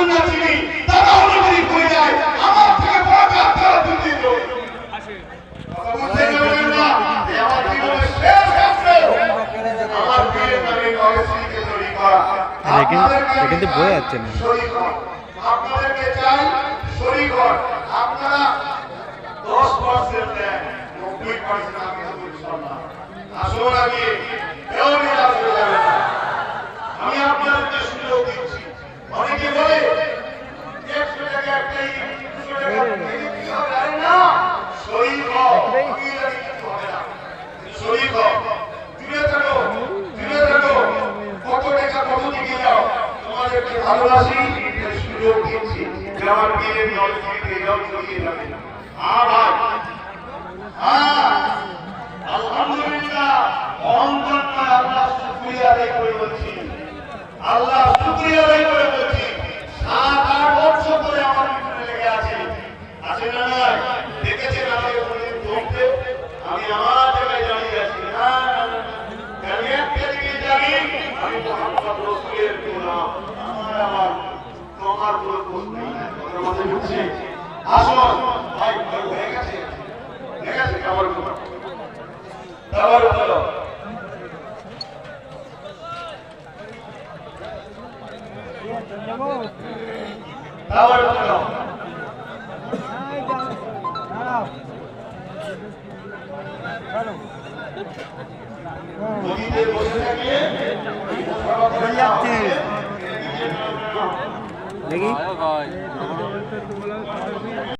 দুনিয়া চিনি তারা অনেক হয়ে যায়। আমার থেকে বড় কাজ তারা কিন্তু বয়ে যাচ্ছে না। আপনাদেরকে আমি ভালোবাসি সুযোগ দিচ্ছি যে আমার বিয়ের যাও চলিয়ে যাবে না। নয় আমি আমার জায়গায় রসুলের গোলাম। আসুন। ভাই হয়ে গেছে। হয়ে গেছে খাবার উপর। খাবার উপর। খাবার উপর। নদীতে বসে দেখি